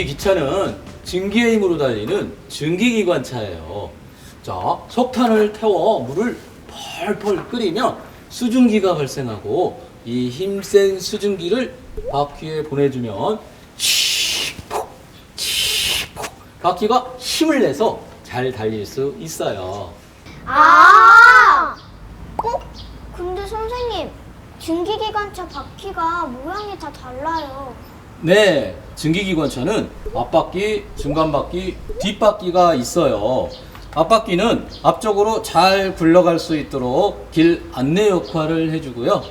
네, 이 기차는 증기의 힘으로 달리는 증기기관차예요. 자, 석탄을 태워 물을 펄펄 끓이면 수증기가 발생하고 이 힘센 수증기를 바퀴에 보내주면 치폭 치폭 바퀴가 힘을 내서 잘 달릴 수 있어요. 아! 어? 근데 선생님, 증기기관차 바퀴가 모양이 다 달라요. 네, 증기기관차는 앞바퀴, 중간바퀴, 뒷바퀴가 있어요. 앞바퀴는 앞쪽으로 잘 굴러갈 수 있도록 길 안내 역할을 해주고요.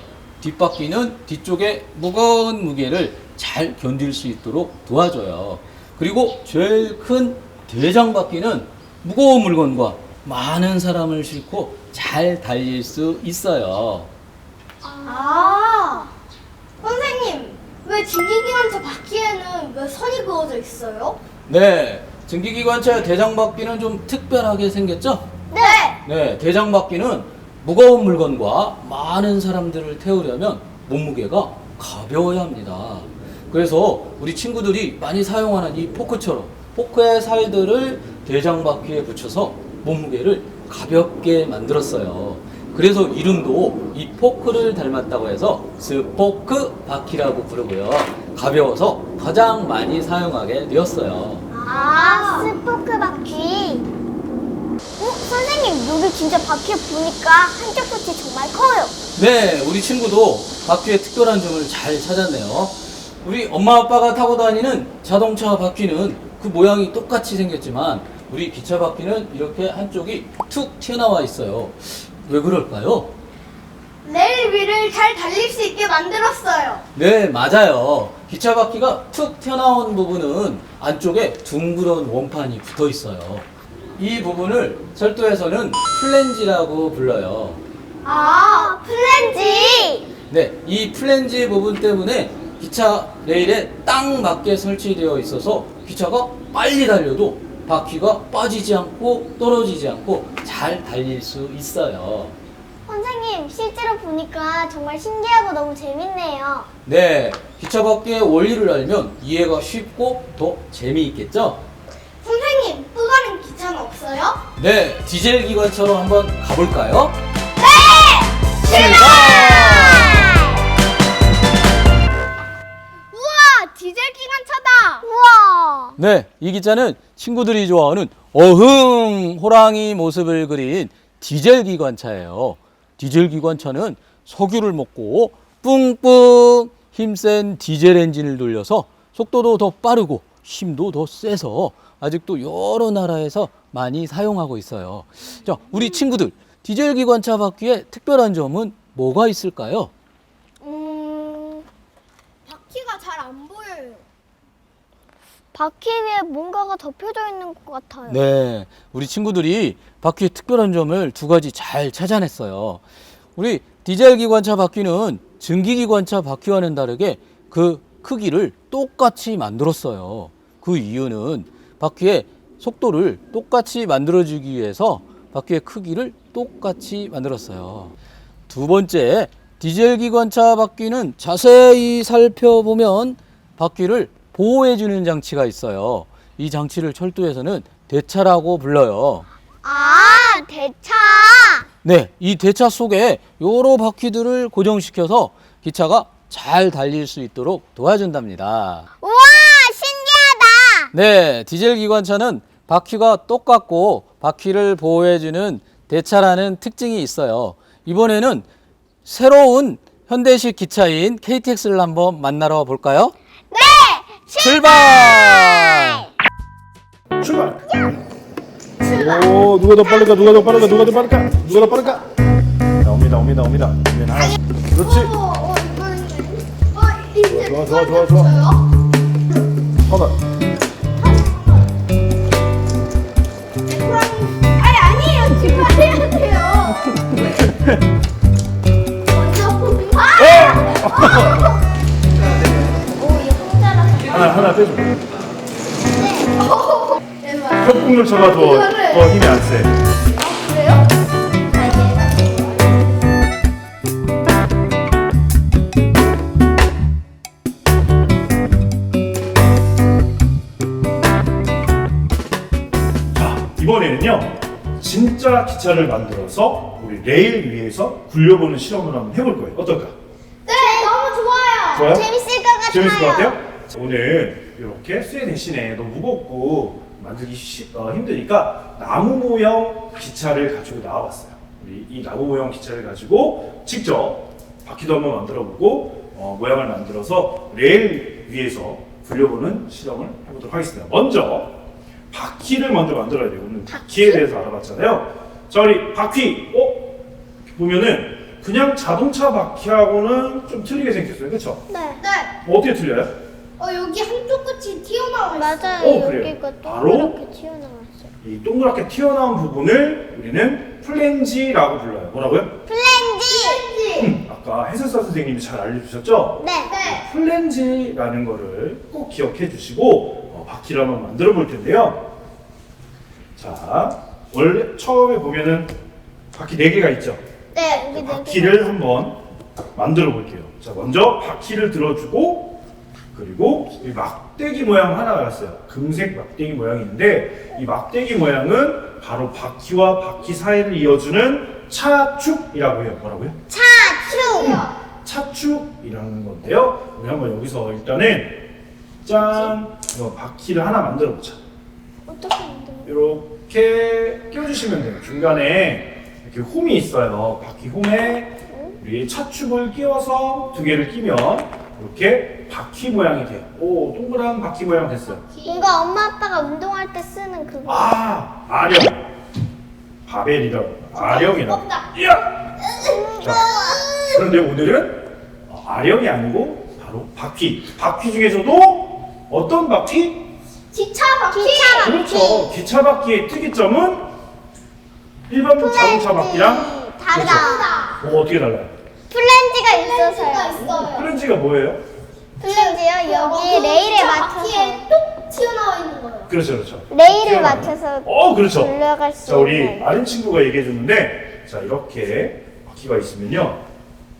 뒷바퀴는 뒤쪽에 무거운 무게를 잘 견딜 수 있도록 도와줘요. 그리고 제일 큰 대장바퀴는 무거운 물건과 많은 사람을 싣고 잘 달릴 수 있어요. 아! 선생님, 왜 증기기관차 바퀴에는 왜 선이 그어져 있어요? 네, 증기기관차의 대장바퀴는 좀 특별하게 생겼죠? 네! 네, 대장바퀴는 무거운 물건과 많은 사람들을 태우려면 몸무게가 가벼워야 합니다. 그래서 우리 친구들이 많이 사용하는 이 포크처럼 포크의 살들을 대장바퀴에 붙여서 몸무게를 가볍게 만들었어요. 그래서 이름도 이 포크를 닮았다고 해서 스포크 바퀴라고 부르고요. 가벼워서 가장 많이 사용하게 되었어요. 아, 스포크 바퀴. 어, 선생님, 여기 진짜 바퀴 보니까 한쪽 끝이 정말 커요. 네, 우리 친구도 바퀴의 특별한 점을 잘 찾았네요. 우리 엄마 아빠가 타고 다니는 자동차 바퀴는 그 모양이 똑같이 생겼지만 우리 기차 바퀴는 이렇게 한쪽이 툭 튀어나와 있어요. 왜 그럴까요? 레일 위를 잘 달릴 수 있게 만들었어요. 네, 맞아요. 기차 바퀴가 툭 튀어나온 부분은 안쪽에 둥그런 원판이 붙어 있어요. 이 부분을 철도에서는 플랜지라고 불러요. 아, 플랜지. 네, 이 플랜지 부분 때문에 기차 레일에 딱 맞게 설치되어 있어서 기차가 빨리 달려도 바퀴가 빠지지 않고 떨어지지 않고 잘 달릴 수 있어요. 선생님, 실제로 보니까 정말 신기하고 너무 재밌네요. 네, 기차 바퀴의 원리를 알면 이해가 쉽고 더 재미있겠죠? 선생님, 또 다른 기차는 없어요? 네, 디젤 기관차로 한번 가볼까요? 우와, 네, 이 기차는 친구들이 좋아하는 어흥 호랑이 모습을 그린 디젤 기관차예요. 디젤 기관차는 석유를 먹고 뿡뿡 힘센 디젤 엔진을 돌려서 속도도 더 빠르고 힘도 더 세서 아직도 여러 나라에서 많이 사용하고 있어요. 자, 우리 친구들 디젤 기관차 바퀴에 특별한 점은 뭐가 있을까요? 음, 바퀴가 잘 안 보여요. 바퀴 위에 뭔가가 덮여져 있는 것 같아요. 네, 우리 친구들이 바퀴의 특별한 점을 두 가지 잘 찾아냈어요. 우리 디젤 기관차 바퀴는 증기 기관차 바퀴와는 다르게 그 크기를 똑같이 만들었어요. 그 이유는 바퀴의 속도를 똑같이 만들어주기 위해서 바퀴의 크기를 똑같이 만들었어요. 두 번째, 디젤 기관차 바퀴는 자세히 살펴보면 바퀴를 보호해주는 장치가 있어요. 이 장치를 철도에서는 대차라고 불러요. 아, 대차. 네, 이 대차 속에 여러 바퀴들을 고정시켜서 기차가 잘 달릴 수 있도록 도와준답니다. 우와, 신기하다. 네, 디젤 기관차는 바퀴가 똑같고 바퀴를 보호해주는 대차라는 특징이 있어요. 이번에는 새로운 현대식 기차인 KTX를 한번 만나러 볼까요? 네, 출발! 출발. 오 누가 더 빠를까 누가 더 빠를까 누가 더 빠를까 누가 더 빠를까 자 옵니다 옵니다 옵니다 이제 하나 그렇지 어, 어, 어, 좋아, 좋아, 좋아, 좋아. 됐어요? 하나 아니 아니에요 출발해야 돼요. 빼줘. 협곡열차가 네. 어. 더, 더 힘이 안 세. 아, 이번에는요 진짜 기차를 만들어서 우리 레일 위에서 굴려보는 실험을 한번 해볼 거예요. 어떨까? 네, 너무 좋아요. 좋아요? 재밌을 것 같아요. 재밌을 것 같아요? 자, 오늘 이렇게 쇠 대신에 너무 무겁고 만들기 쉬- 어, 힘드니까 나무 모형 기차를 가지고 나와봤어요. 우리 이 나무 모형 기차를 가지고 직접 바퀴도 한번 만들어보고 어, 모양을 만들어서 레일 위에서 굴려보는 실험을 해보도록 하겠습니다. 먼저 바퀴를 먼저 만들어야 돼요. 오늘 바퀴에 대해서 알아봤잖아요. 자, 우리 바퀴, 어? 보면은 그냥 자동차 바퀴하고는 좀 틀리게 생겼어요. 그렇죠? 네. 네. 어떻게 틀려요? 어 여기 한쪽 끝이 튀어나와 있어요. 맞아요. 어, 그래요? 여기가 바로? 동그랗게 튀어나왔어요. 이 동그랗게 튀어나온 부분을 우리는 플랜지라고 불러요. 뭐라고요? 플랜지. 음, 아까 해설사 선생님이 잘 알려주셨죠? 네. 네. 플랜지라는 거를 꼭 기억해 주시고 어, 바퀴를 한번 만들어 볼 텐데요. 자, 원래 처음에 보면은 바퀴 4개가 있죠? 네. 여기 네 개. 바퀴를 한번 만들어 볼게요. 자, 먼저 바퀴를 들어주고 그리고 이 막대기 모양 하나가 있어요. 금색 막대기 모양이 있는데 이 막대기 모양은 바로 바퀴와 바퀴 사이를 이어주는 차축이라고 해요. 뭐라고요? 차추. 차축이라는 건데요. 우리 한번 여기서 일단은 짠 이거 바퀴를 하나 만들어 보자. 어떻게 만들어? 이렇게 껴주시면 돼요. 중간에 이렇게 홈이 있어요. 바퀴 홈에 우리 차축을 끼워서 두 개를 끼면 이렇게 바퀴 모양이 돼요. 오, 동그란 바퀴 모양 됐어요. 뭔가 엄마 아빠가 운동할 때 쓰는 그거. 아, 아령. 바벨이라고. 아령이라고. 없다. 이야! 자, 그런데 오늘은 어, 아령이 아니고 바로 바퀴. 바퀴 중에서도 어떤 바퀴? 기차 바퀴. 기차 바퀴. 그렇죠. 기차 바퀴의 특이점은 일반 자동차 바퀴랑 다르다. 뭐 어떻게 달라요? 플랜지가 있어서요. 있어요. 플랜지가 뭐예요? 플랜지요? 여기 어, 레일에 맞춰서 바퀴에 뚝 튀어나와 있는 거예요. 그렇죠, 그렇죠. 레일을. 맞춰서 어, 그렇죠. 돌려갈 수 자, 우리 있는. 아는 친구가 얘기해 줬는데, 자 이렇게 바퀴가 있으면요,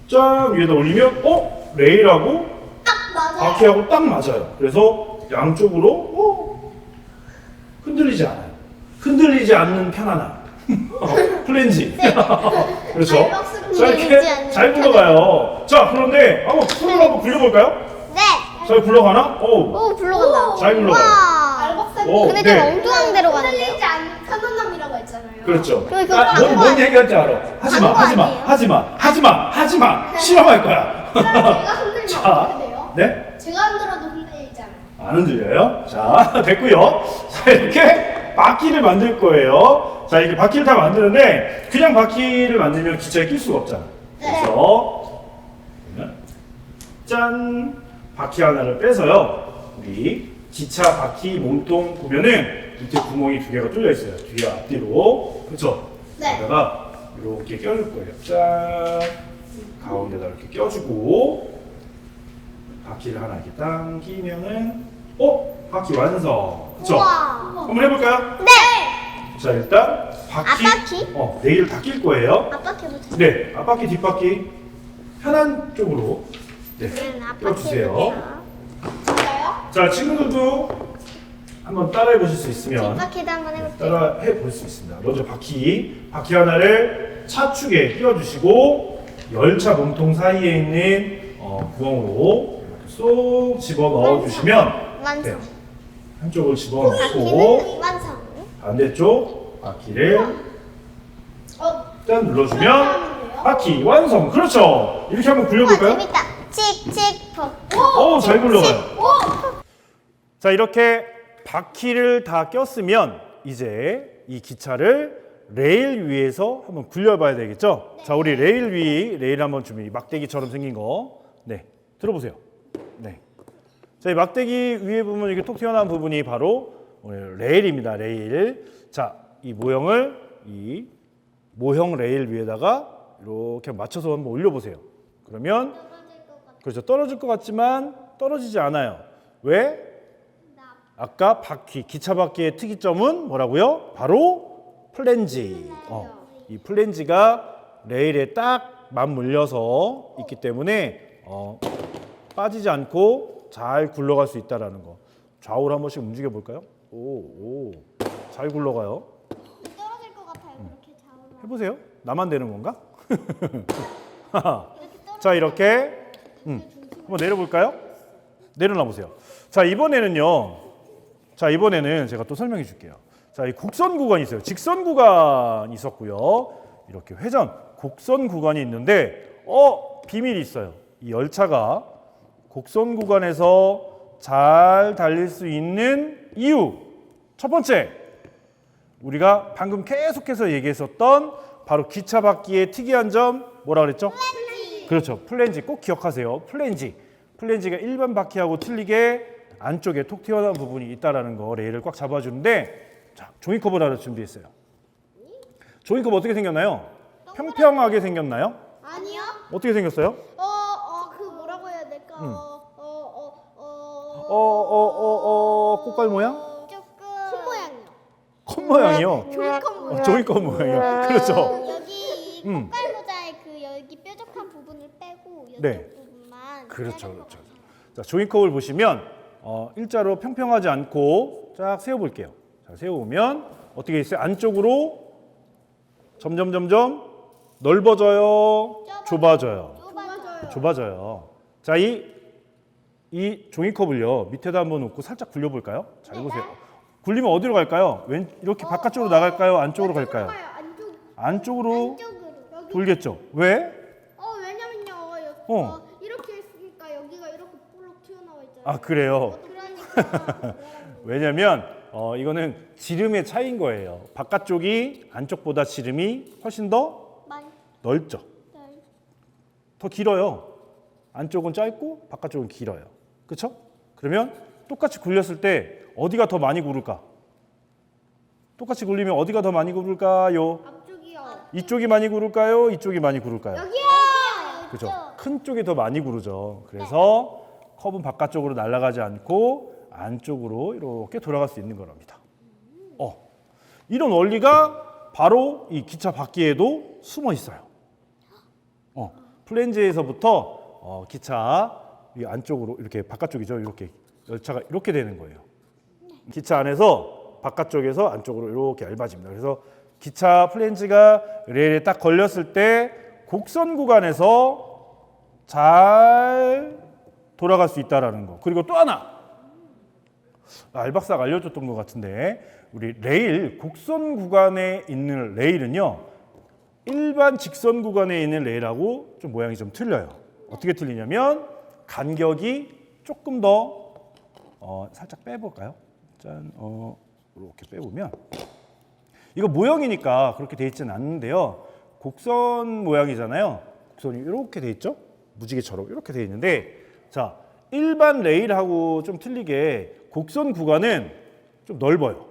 짠 위에다 올리면 어 레일하고 딱 맞아요. 바퀴하고 딱 맞아요. 그래서 양쪽으로 어, 흔들리지 않아요. 흔들리지 않는 편안함. 어, 플랜지. 그렇죠. 잘 박수를 자 흔들리지 이렇게 잘 굴러가요. 자 그런데 한번 손으로 한번 굴려볼까요? 네. 잘 굴러가나? 오, 오 굴러간다. 잘. 알박사님. 오, 근데 네. 좀 엉뚱한 데로 가는데요? 흔들리지 않는 편안함이라고 했잖아요. 그렇죠. 아, 광고 뭔, 뭔 아니에요? 얘기할지 알아. 하지 마, 광고 하지 마, 아니에요? 하지 마, 하지 마, 하지 마. 실험할 거야. 제가 흔들면 자, 어떻게 돼요? 네? 제가 흔들어도 흔들리잖아요. 안 흔들려요. 자, 됐고요. 자, 이렇게 바퀴를 만들 거예요. 자, 이렇게 바퀴를 다 만드는데 그냥 바퀴를 만들면 기차에 낄 수가 없잖아. 그래서 보면 짠 바퀴 하나를 빼서요. 우리 기차 바퀴 몸통 보면은 밑에 구멍이 두 개가 뚫려 있어요. 뒤에 앞뒤로. 그렇죠? 네. 여기다가 이렇게 껴줄 거예요. 짠 가운데다 이렇게 껴주고 바퀴를 하나 이렇게 당기면은 어 바퀴 완성. 그렇죠? 우와. 한번 해볼까요? 네. 자 일단 바퀴 앞바퀴? 어 네일 다 낄 거예요. 앞바퀴부터. 네 앞바퀴 뒷바퀴 편한 쪽으로 네 네. 진짜요? 자 친구들도 한번 따라해 보실 수 있으면 뒷바퀴도 한번 해볼게요. 따라 해 볼 수 있습니다. 먼저 바퀴 바퀴 하나를 차축에 끼워주시고 열차 몸통 사이에 있는 어, 구멍으로 이렇게 쏙 집어 넣어 주시면 완성. 네, 한쪽을 집어 넣고 바퀴는 완성. 반대쪽 바퀴를 어. 일단 눌러주면? 바퀴 완성. 그렇죠. 이렇게 한번 굴려볼까요? 재밌다. 칙칙 퍽. 오, 잘 굴러가요. 오. 자, 이렇게 바퀴를 다 꼈으면 이제 이 기차를 레일 위에서 한번 굴려봐야 되겠죠? 자, 우리 레일 위, 레일 한번 준비. 막대기처럼 생긴 거. 네, 들어보세요. 네. 자, 이 막대기 위에 보면 이게 톡 튀어나온 부분이 바로 오늘 레일입니다. 레일. 자, 이 모형을 이 모형 레일 위에다가 이렇게 맞춰서 한번 올려보세요. 그러면 그렇죠. 떨어질 것 같지만 떨어지지 않아요. 왜? 아까 바퀴, 기차 바퀴의 특이점은 뭐라고요? 바로 플랜지. 어, 이 플랜지가 레일에 딱 맞물려서 있기 때문에 어, 빠지지 않고 잘 굴러갈 수 있다라는 거. 좌우로 한 번씩 움직여 볼까요? 오, 오, 잘 굴러가요. 해보세요. 나만 되는 건가? 자 이렇게 음, 한번 내려볼까요? 내려놔 보세요. 자 이번에는요. 자 이번에는 제가 또 설명해 줄게요. 자 이 곡선 구간이 있어요. 직선 구간이 있었고요. 이렇게 회전 곡선 구간이 있는데 어 비밀이 있어요. 이 열차가 곡선 구간에서 잘 달릴 수 있는 이유 첫 번째 우리가 방금 계속해서 얘기했었던 바로 기차 바퀴의 특이한 점 뭐라 그랬죠? 그렇죠. 플랜지 꼭 기억하세요. 플랜지. 플랜지가 일반 바퀴하고 틀리게 안쪽에 톡 튀어나온 부분이 있다라는 거 레일을 꽉 잡아주는데 자 종이컵을 하나 준비했어요. 종이컵 어떻게 생겼나요? 평평하게 생겼나요? 아니요. 어떻게 생겼어요? 어, 어, 그 뭐라고 해야 될까? 어, 어, 어, 어. 어 어어어 꽃갈 모양? 조금. 콩 모양이요. 컵 모양이요. 종이컵 어, 모양. 종이컵 모양이요. 그렇죠. 여기 음. 꽃갈 모자의 그 여기 뾰족한 부분을 빼고 이쪽 네. 부분만. 그렇죠, 그렇죠. 자, 종이컵을 보시면 어, 일자로 평평하지 않고 쫙 세워볼게요. 자, 세워보면 어떻게 있어요? 안쪽으로 점점 점점 넓어져요, 좁아져요, 좁아져요. 좁아져요. 자, 이, 이 종이컵을요 밑에다 한번 놓고 살짝 굴려볼까요? 자, 해보세요. 굴리면 어디로 갈까요? 왼 이렇게 바깥쪽으로 나갈까요? 안쪽으로 갈까요? 안쪽. 안쪽으로 안쪽으로. 여기. 돌겠죠. 왜? 어, 왜냐면요. 여, 어. 어. 이렇게 했으니까 여기가 이렇게 볼록 튀어나와 있잖아요. 아 그래요. 그러니까. 왜냐면 어, 이거는 지름의 차이인 거예요. 바깥쪽이 안쪽보다 지름이 훨씬 더 많이. 넓죠. 더 길어요. 안쪽은 짧고 바깥쪽은 길어요. 그렇죠? 그러면 똑같이 굴렸을 때 어디가 더 많이 구를까? 똑같이 굴리면 어디가 더 많이 구를까요? 앞쪽이요. 이쪽이 많이 구를까요? 이쪽이 많이 구를까요? 여기요. 그죠? 큰 쪽이 더 많이 구르죠. 그래서 컵은 바깥쪽으로 날아가지 않고 안쪽으로 이렇게 돌아갈 수 있는 거랍니다. 어, 이런 원리가 바로 이 기차 바퀴에도 숨어 있어요. 어, 플랜지에서부터 어, 기차 이 안쪽으로 이렇게 바깥쪽이죠. 이렇게 열차가 이렇게 되는 거예요. 기차 안에서 바깥쪽에서 안쪽으로 이렇게 얇아집니다. 그래서 기차 플랜지가 레일에 딱 걸렸을 때 곡선 구간에서 잘 돌아갈 수 있다라는 거. 그리고 또 하나 알박사가 알려줬던 것 같은데 우리 레일 곡선 구간에 있는 레일은요 일반 직선 구간에 있는 레일하고 좀 모양이 좀 틀려요. 어떻게 틀리냐면 간격이 조금 더 어, 살짝 빼볼까요? 짠, 어, 이렇게 빼보면 이거 모형이니까 그렇게 돼 있지는 않는데요. 곡선 모양이잖아요. 곡선이 이렇게 돼 있죠? 무지개처럼 이렇게 돼 있는데 자 일반 레일하고 좀 틀리게 곡선 구간은 좀 넓어요.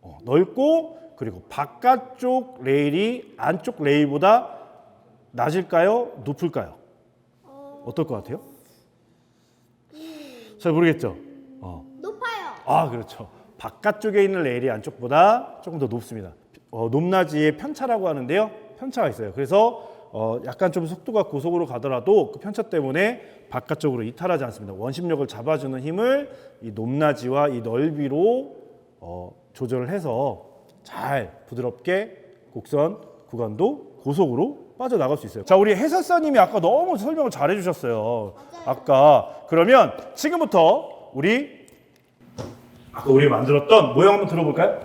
어, 넓고 그리고 바깥쪽 레일이 안쪽 레일보다 낮을까요? 높을까요? 어떨 것 같아요? 잘 모르겠죠. 어. 높아요. 아 그렇죠. 바깥쪽에 있는 레일이 안쪽보다 조금 더 높습니다. 어, 높낮이의 편차라고 하는데요. 편차가 있어요. 그래서 어, 약간 좀 속도가 고속으로 가더라도 그 편차 때문에 바깥쪽으로 이탈하지 않습니다. 원심력을 잡아주는 힘을 이 높낮이와 이 넓이로 어, 조절을 해서 잘 부드럽게 곡선 구간도 고속으로 빠져나갈 수 있어요. 자, 우리 해설사님이 아까 너무 설명을 잘 해주셨어요. 아까 그러면 지금부터 우리 아까 우리 만들었던 모형 한번 들어볼까요?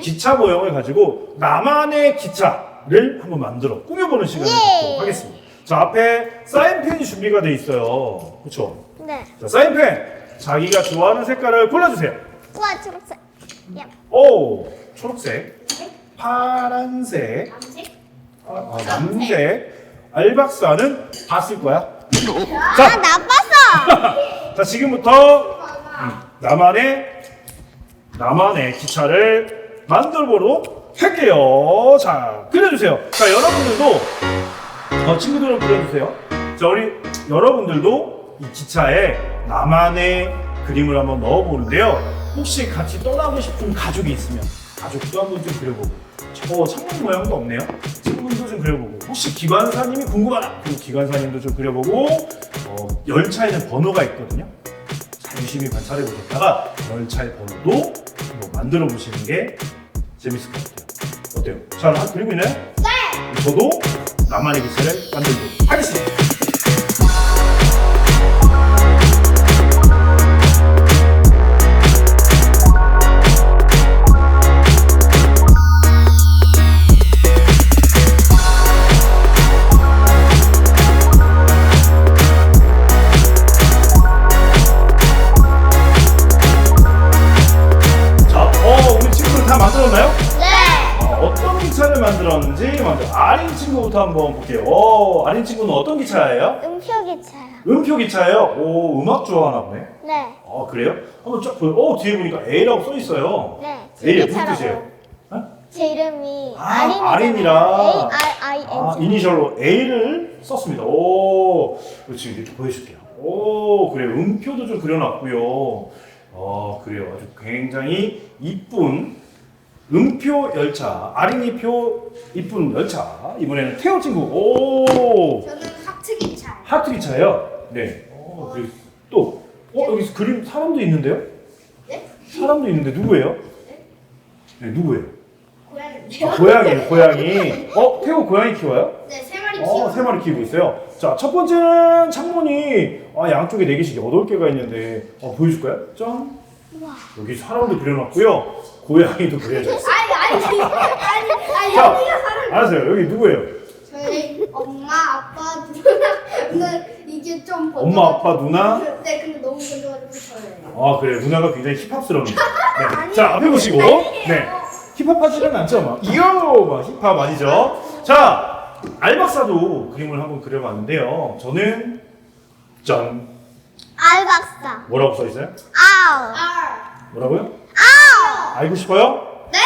기차 모형을 가지고 나만의 기차를 한번 만들어 꾸며보는 시간을 갖도록 하겠습니다. 자 앞에 사인펜이 준비가 돼 있어요. 그렇죠? 네. 자 사인펜 자기가 좋아하는 색깔을 골라주세요. 우와, 초록색. 야. 오 초록색, 파란색, 아, 남색, 알박사는 다쓸 거야. 아, 자, 나빴어! 자 지금부터 음, 나만의 나만의 기차를 만들어보도록 할게요. 자 그려주세요. 자 여러분들도 어, 친구들은 그려주세요. 자 우리 여러분들도 이 기차에 나만의 그림을 한번 넣어보는데요. 혹시 같이 떠나고 싶은 가족이 있으면 가족도 한번 좀 그려보고 저 창문 모양도 없네요. 창문도 좀 그려보고 혹시 기관사님이 궁금하다. 그럼 기관사님도 좀 그려보고 어, 열차에는 번호가 있거든요. 잘 유심히 관찰해 보셨다가 열차의 번호도 한번 만들어 보시는 게 재밌을 것 같아요. 어때요? 잘 그리고 있나요? 네. 저도 나만의 기차를 만들도록 하겠습니다. 음표 기차예요. 오, 음악 좋아하나 보네. 네. 아, 그래요? 한번 쫙 보여. 어, 뒤에 보니까 A라고 써 있어요. 네. A의. 무슨 뜻이에요? 어? 제 이름이 아, 아린이잖아요. 아린이라. A R I N. 아, 이니셜로 A를 썼습니다. 오, 그렇지. 이렇게 보여줄게요. 오, 그래요. 음표도 좀 그려놨고요. 아, 그래요. 아주 굉장히 이쁜 음표 열차, 아린이표 이쁜 열차. 이번에는 태호 친구. 오, 저는 하트 기차. 하트 기차예요. 네. 어, 그리고 또, 어, 여기 그림 사람도 있는데요? 네? 사람도 있는데 누구예요? 네, 누구예요? 고양인데요. 아, 고양이에요, 고양이. 어, 태호 고양이 키워요? 네, 세 마리 어, 키워. 세 마리 키우고 있어요. 자, 첫 번째는 창문이 아, 양쪽에 네 개씩 여덟 개가 있는데 어, 보여줄까요? 짠. 여기 사람도 그려놨고요. 고양이도 그려져 있어요. 아니, 아니, 아니, 아니, 자, 여기가 사람. 알았어요. 여기 누구예요? 저희 엄마, 아빠, 누나. 근데 이게 좀 번쩍- 엄마, 아빠, 누나? 네, 근데 너무 번져가지고 저예요. 아, 그래. 누나가 굉장히 힙합스럽니다. 네. 자, 앞에 보시고. 네. 힙합 하지는 않죠, 막. 이요! 막 힙합 아니죠? 자, 알박사도 그림을 한번 그려봤는데요. 저는 짠. 알박사. 뭐라고 써 있어요? 아우. 아, 뭐라고요? 알고 싶어요? 네!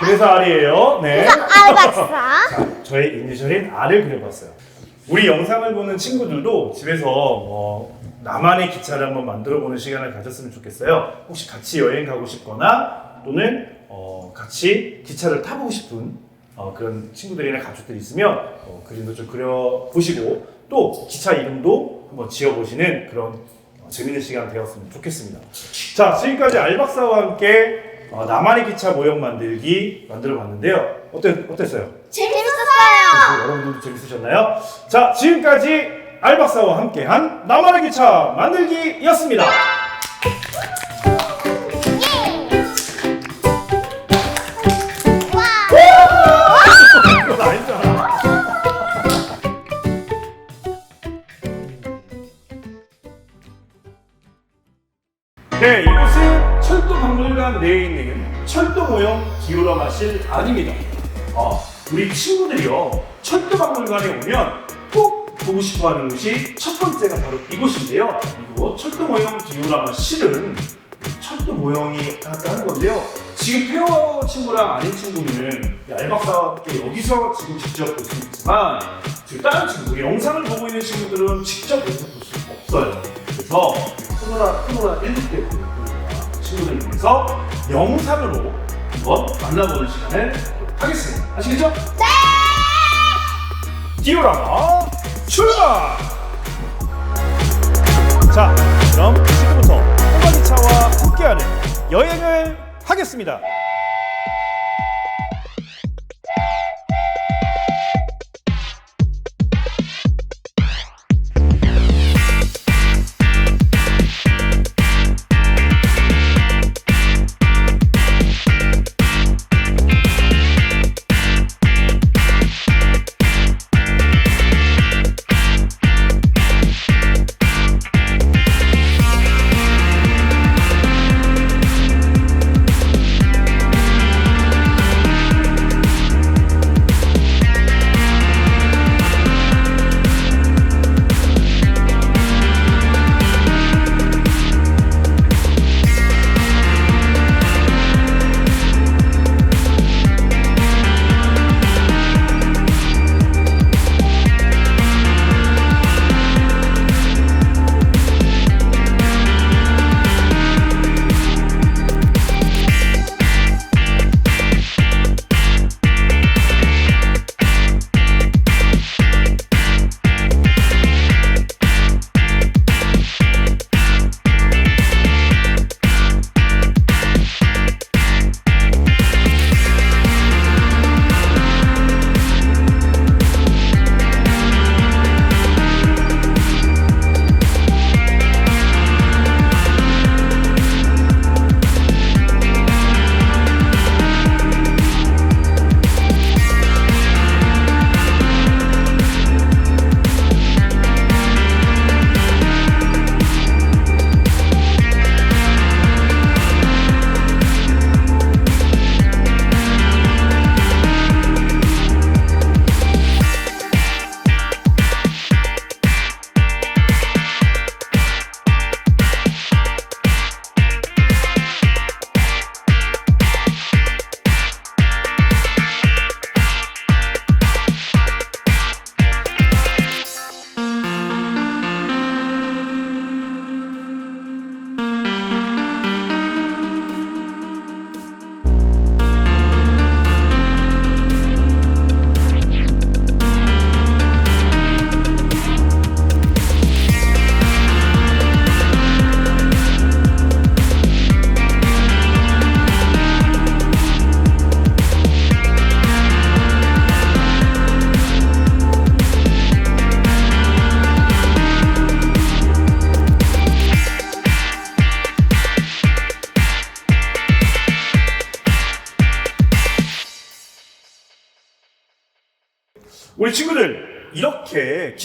그래서 R이에요. 네. 알박사. 자, 저의 이니셜인 R을 그려봤어요. 우리 영상을 보는 친구들도 집에서 뭐 나만의 기차를 한번 만들어 보는 시간을 가졌으면 좋겠어요. 혹시 같이 여행 가고 싶거나 또는 어, 같이 기차를 타보고 싶은 어, 그런 친구들이나 가족들이 있으면 어, 그림도 좀 그려보시고 또 기차 이름도 한번 지어보시는 그런 어, 재밌는 시간 되었으면 좋겠습니다. 자, 지금까지 알박사와 함께 어, 나만의 기차 모형 만들기 만들어 봤는데요. 어때, 어땠어요? 재밌 었어요. 여러분들도 재밌으셨나요? 자, 지금까지 알박사와 함께한 나만의 기차 만들기였습니다. 그건 아니잖아. 네, 이곳은 철도박물관 내에 있는 철도 모형 디오라마실 안입니다. 아, 우리 친구들이요 철도박물관에 오면 꼭 보고 싶어 하는 곳이 첫 번째가 바로 이곳인데요. 이곳 철도 모형 디오라마 실은 철도 모형이 하는 건데요. 지금 페어 친구랑 아닌 친구는 알박사와 함께 여기서 지금 직접 볼 수 있지만 지금 다른 친구, 영상을 보고 있는 친구들은 직접 여기서 볼수 없어요. 그래서 코로나 코로나 19때 보는 친구들 위해서 영상으로 한번 만나보는 시간을 하겠습니다. 아시겠죠? 네! 디오라마 출발! 자, 그럼 지금부터 호박이차와 함께하는 여행을 하겠습니다.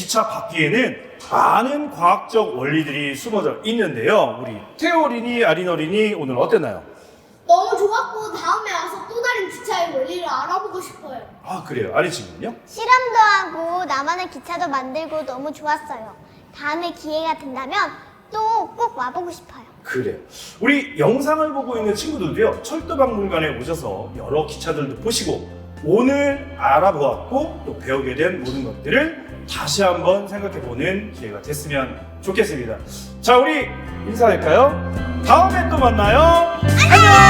기차 바퀴에는 많은 과학적 원리들이 숨어져 있는데요. 우리 태호 어린이, 아린 어린이 오늘 어땠나요? 너무 좋았고 다음에 와서 또 다른 기차의 원리를 알아보고 싶어요. 아 그래요. 아린 친구는요? 실험도 하고 나만의 기차도 만들고 너무 좋았어요. 다음에 기회가 된다면 또 꼭 와보고 싶어요. 그래요. 우리 영상을 보고 있는 친구들도요, 철도박물관에 오셔서 여러 기차들도 보시고, 오늘 알아보았고, 또 배우게 된 모든 것들을 다시 한번 생각해 보는 기회가 됐으면 좋겠습니다. 자, 우리 인사할까요? 다음에 또 만나요. 안녕!